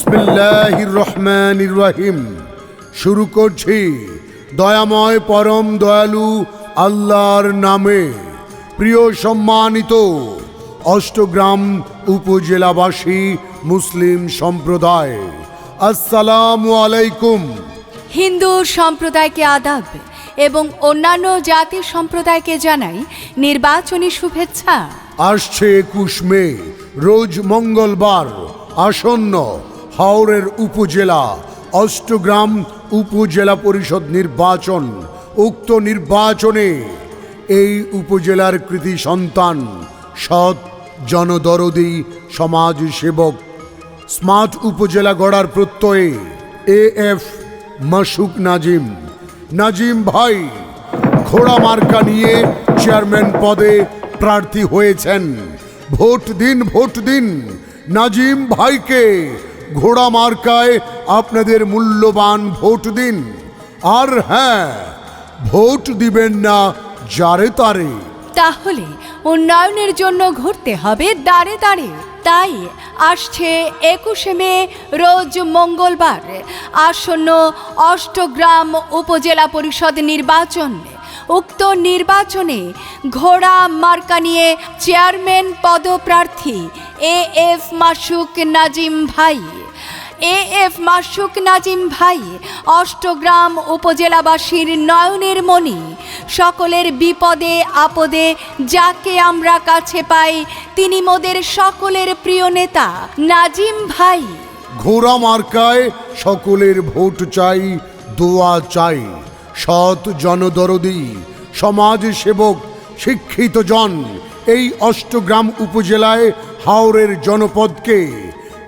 বিসমিল্লাহির রহমানির রহিম শুরু করছি। দয়াময় পরম দয়ালু আল্লাহর নামে। প্রিয় সম্মানিত অষ্টগ্রাম উপজেলাবাসী মুসলিম সম্প্রদায় আসসালামু আলাইকুম। হিন্দু সম্প্রদায়কে আদাব এবং অন্যান্য জাতি সম্প্রদায়কে জানাই নির্বাচনী শুভেচ্ছা। আসছে একুশ মে রোজ মঙ্গলবার আসন্ন হাওড়ের উপজেলা, অষ্টগ্রাম উপজেলা পরিষদ নির্বাচন, উক্ত নির্বাচনে এই উপজেলার কৃতি সন্তান, সৎ জনদরদি সমাজ সেবক স্মার্ট উপজেলা গড়ার প্রত্যয়ে এ এফ মাসুক নাজিম। নাজিম ভাই, ঘোড়া মার্কা নিয়ে চেয়ারম্যান পদে প্রার্থী হয়েছেন। ভোট দিন ভোট দিন, নাজিম ভাইকে ঘোড়া মার্কায় আপনাদের মূল্যবান ভোট দিন। আর হ্যাঁ ভোট দিবেন না যারে তারে। তাহলে উন্নয়নের জন্য ঘুরতে হবে দাঁড়ে দাঁড়ে। তাই আসছে একুশে মে, রোজ মঙ্গলবার, আসন্ন অষ্টগ্রাম উপজেলা পরিষদ নির্বাচন। উক্ত নির্বাচনে ঘোড়া মার্কা নিয়ে চেয়ারম্যান পদপ্রার্থী এ এফ মাসুক নাজিম ভাই। এ এফ মাসুক নাজিম ভাই, অষ্টগ্রাম উপজেলাবাসীর নয়নের মণি। সকলের বিপদে, আপদে, যাকে আমরা কাছে পাই, তিনি মোদের সকলের প্রিয় নেতা, নাজিম ভাই। ঘোড়া মার্কায় সকলের ভোট চাই, দোয়া চাই। সৎ জনদরদি, সমাজ সেবক, শিক্ষিত জন, এই অষ্টগ্রাম উপজেলায় হাওড়ের জনপদকে,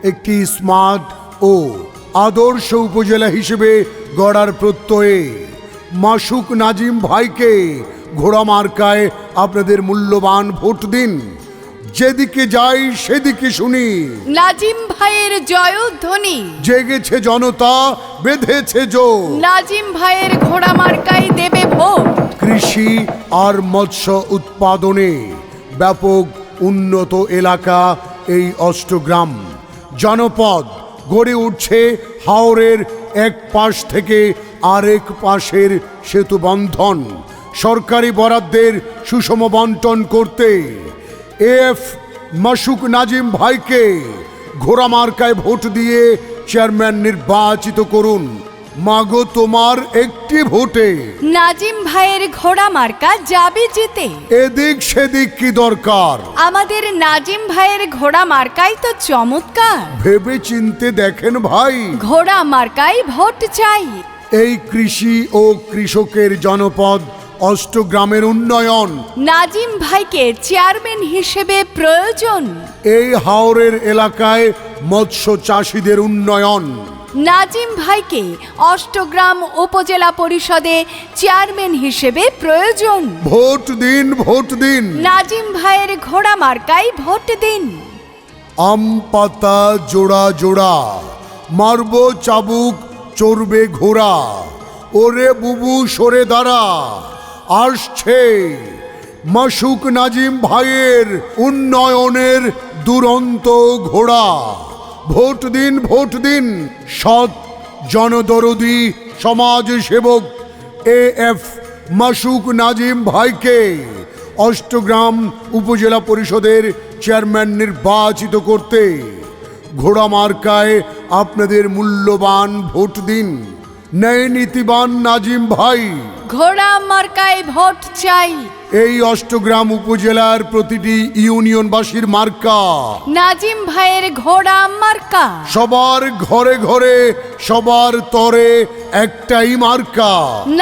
একটি স্মার্ট ও আদর্শ উপজেলা হিসেবে গড়ার প্রত্যয়ে মাসুক নাজিম ভাইকে ঘোড়া মার্কায় আপনাদের মূল্যবান ভোট দিন। যেদিকে যাই সেদিকে শুনি। নাজিম ভাইয়ের জয়ধ্বনি। জেগেছে জনতা বেঁধেছে জো নাজিম ভাইয়ের ঘোড়া মার্কাই দেবে ভোট। কৃষি আর মৎস্য উৎপাদনে ব্যাপক উন্নত এলাকা এই অষ্টগ্রাম। জনপদ গড়ে উঠছে হাওরের এক পাশ থেকে আরেক পাশের সেতু বন্ধন। সরকারি বরাদ্দের সুষম বন্টন করতে এফ মাসুক নাজিম ভাইকে ঘোড়া মার্কায় ভোট দিয়ে চেয়ারম্যান নির্বাচিত করুন। মাগো তোমার একটি ভোটে। নাজিম ভাইয়ের ঘোড়া মার্কা যাবে জিতে। এদিক সেদিক কি দরকার? আমাদের নাজিম ভাইয়ের ঘোড়া মার্কাই তো চমৎকার। ভেবে চিনতে দেখেন ভাই। ঘোড়া মার্কাই ভোট চাই। এই কৃষি ও কৃষকের জনপদ অষ্টগ্রামের উন্নয়ন। নাজিম ভাইকে চেয়ারম্যান হিসেবে প্রয়োজন। এই হাওরের এলাকায় মৎস্য চাষিদের উন্নয়ন। নাজিম ভাইকে অষ্টগ্রাম উপজেলা পরিষদে চেয়ারম্যান হিসেবে প্রয়োজন। ভোট দিন ভোট দিন। নাজিম ভাইয়ের ঘোড়া মার্কাই ভোট দিন। আম পাতা জোড়া জোড়া মারব চাবুক চড়বে ঘোড়া। ওরে বুবু সরে দাঁড়া আসছে মাসুক নাজিম ভাইয়ের উন্নয়নের দুরন্ত ঘোড়া। ভোট দিন ভোট দিন। সৎ জনদরদি সমাজ সেবক এ এফ মাসুক নাজিম ভাইকে অষ্টগ্রাম উপজেলা পরিষদের চেয়ারম্যান নির্বাচিত করতে। ঘোড়া মার্কায় আপনাদের মূল্যবান ভোট দিন। ন্যায় নীতিবান নাজিম ভাই। ঘোড়া মার্কায় ভোট চাই। এই অষ্টগ্রাম উপজেলার প্রতিটি ইউনিয়নবাসীর মার্কা। নাজিম ভাইয়ের ঘোড়া মার্কা। সবার ঘরে ঘরে সবার তরে একটাই মার্কা।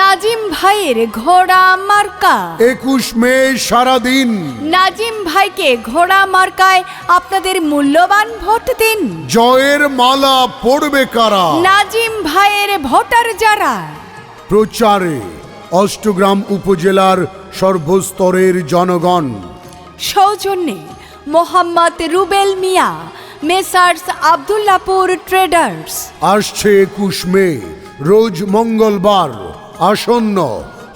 নাজিম ভাইয়ের ঘোড়া মার্কা। একুশ মে সারাদিন। নাজিম ভাইকে ঘোড়া মার্কায় আপনাদের মূল্যবান ভোট দিন। জয়ের মালা পড়বে কারা? নাজিম ভাইয়ের ভোটার যারা। প্রচারে। অষ্টগ্রাম উপজেলার সর্বস্তরের জনগণ। সৌজন্যে মোহাম্মদ রুবেল মিয়া মেসার্স আবদুল্লাপুর ট্রেডার্স। আসছে একুশ মে রোজ মঙ্গলবার আসন্ন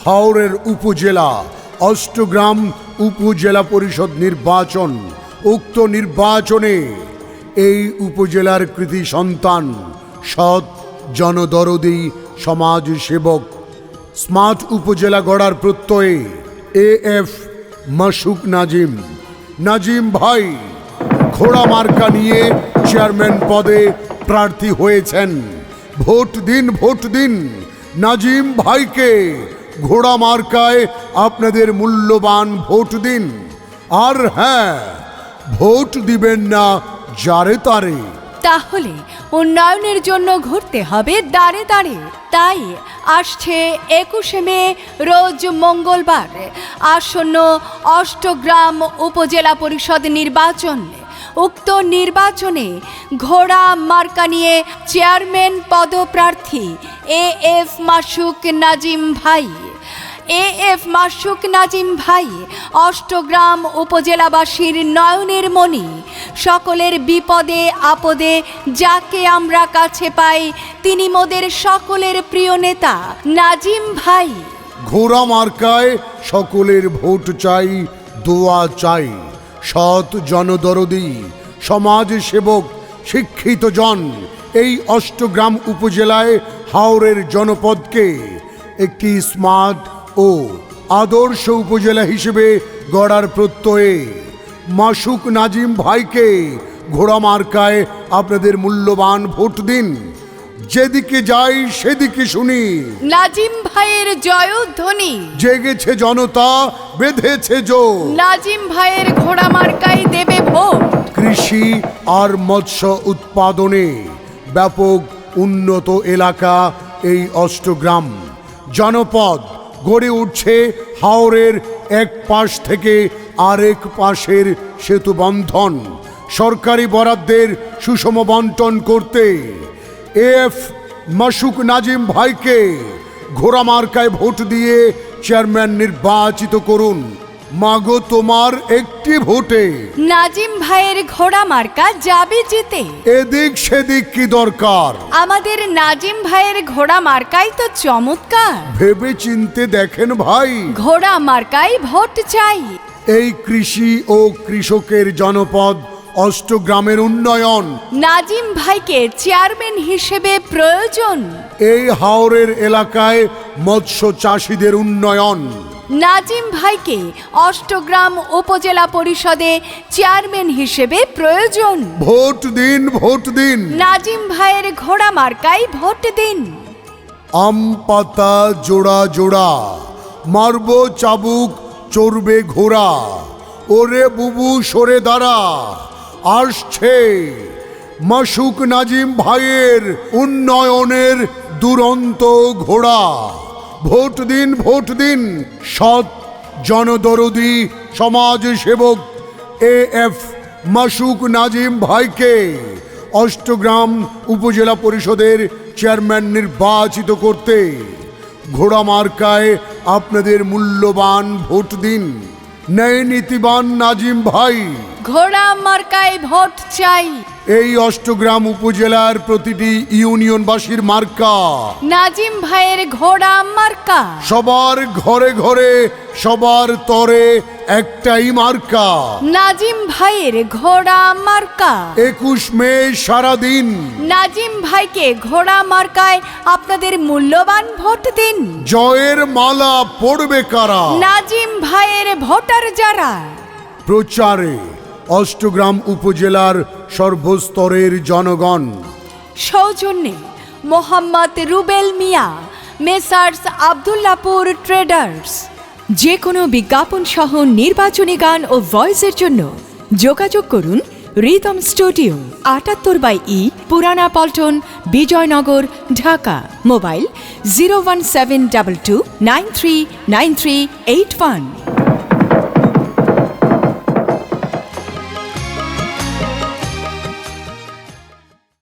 হাওড়ের উপজেলা অষ্টগ্রাম উপজেলা পরিষদ নির্বাচন উক্ত নির্বাচনে এই উপজেলার কৃতি সন্তান সৎ জনদরদি সমাজ সেবক স্মার্ট উপজেলা গড়ার প্রত্যয়ে এ এফ মাসুক নাজিম। নাজিম ভাই, ঘোড়া মার্কা নিয়ে চেয়ারম্যান পদে প্রার্থী হয়েছেন। ভোট দিন ভোট দিন, নাজিম ভাইকে ঘোড়া মার্কায় আপনাদের মূল্যবান ভোট দিন। আর হ্যাঁ ভোট দিবেন না যারে তারে। তাহলে উন্নয়নের জন্য ঘুরতে হবে দাঁড়ে দাঁড়ে। তাই আসছে একুশে মে, রোজ মঙ্গলবার। আসন্ন অষ্টগ্রাম উপজেলা পরিষদ নির্বাচন। উক্ত নির্বাচনে ঘোড়া মার্কা নিয়ে চেয়ারম্যান পদপ্রার্থী এ এফ মাসুক নাজিম ভাই। এ এফ মাসুক নাজিম ভাই, অষ্টগ্রাম উপজেলাবাসীর নয়নের মণি। সকলের বিপদে, আপদে, যাকে আমরা কাছে পাই, তিনি মোদের সকলের প্রিয় নেতা, নাজিম ভাই। ঘোড়া মার্কায় সকলের ভোট চাই, দোয়া চাই। সৎ জনদরদি, সমাজ সেবক, শিক্ষিত জন, এই অষ্টগ্রাম উপজেলায় হাওরের জনপদকে, একটি স্মার্ট ও আদর্শ উপজেলা হিসেবে গড়ার প্রত্যয়ে মাসুক নাজিম ভাইকে ঘোড়া মার্কায় আপনাদের মূল্যবান ভোট দিন। যেদিকে যাই সেদিকে শুনি। নাজিম ভাইয়ের জয়ধ্বনি। জেগেছে জনতা বেঁধেছে জো নাজিম ভাইয়ের ঘোড়া মার্কাই দেবে ভোট। কৃষি আর মৎস্য উৎপাদনে ব্যাপক উন্নত এলাকা এই অষ্টগ্রাম। জনপদ গড়ে উঠছে হাওরের এক পাশ থেকে আরেক পাশের সেতু বন্ধন। সরকারি বরাদ্দের সুষম বন্টন করতে এফ মাসুক নাজিম ভাইকে ঘোরা মার্কায় ভোট দিয়ে চেয়ারম্যান নির্বাচিত করুন। মাগো তোমার একটি ভোটে। নাজিম ভাইয়ের ঘোড়া মার্কা যাবে জিতে। এদিক সেদিক কি দরকার? আমাদের নাজিম ভাইয়ের ঘোড়া মার্কাই তো চমৎকার। ভেবে চিনতে দেখেন ভাই। ঘোড়া মার্কাই ভোট চাই। এই কৃষি ও কৃষকের জনপদ অষ্টগ্রামের উন্নয়ন। নাজিম ভাইকে চেয়ারম্যান হিসেবে প্রয়োজন। এই হাওরের এলাকায় মৎস্য চাষিদের উন্নয়ন। নাজিম ভাইকে অষ্টগ্রাম উপজেলা পরিষদে চেয়ারম্যান হিসেবে প্রয়োজন। ভোট দিন ভোট দিন। নাজিম ভাইয়ের ঘোড়া মার্কাই ভোট দিন। আম পাতা জোড়া জোড়া মারব চাবুক চড়বে ঘোড়া ওরে বুবু সরে দাঁড়া আসছে মাসুক নাজিম ভাইয়ের উন্নয়নের দুরন্ত ঘোড়া। ভোট দিন ভোট দিন। সৎ জনদরদি সমাজ সেবক এ এফ মাসুক নাজিম ভাইকে অষ্টগ্রাম উপজেলা পরিষদের চেয়ারম্যান নির্বাচিত করতে। ঘোড়া মার্কায় আপনাদের মূল্যবান ভোট দিন। ন্যায় নীতিবান নাজিম ভাই। ঘোড়া মার্কায় ভোট চাই। এই অষ্টগ্রাম উপজেলার প্রতিটি ইউনিয়নবাসীর মার্কা। নাজিম ভাইয়ের ঘোড়া মার্কা। সবার ঘরে ঘরে সবার তরে একটাই মার্কা। নাজিম ভাইয়ের ঘোড়া মার্কা। একুশ মে সারাদিন। নাজিম ভাইকে ঘোড়া মার্কায় আপনাদের মূল্যবান ভোট দিন। জয়ের মালা পড়বে কারা? নাজিম ভাইয়ের ভোটার যারা। প্রচারে। অষ্টগ্রাম উপজেলার সর্বস্তরের জনগণ। সৌজন্যে মোহাম্মদ রুবেল মিয়া, মেসার্স আবদুল্লাপুর ট্রেডার্স। যে কোনো বিজ্ঞাপন সহ নির্বাচনী গান ও ভয়েসের জন্য যোগাযোগ করুন রিদম স্টুডিও, আটাত্তর by E, Purana Paltan, Bijoynagar, Dhaka. Mobile zero one seven double two nine three nine three eight one.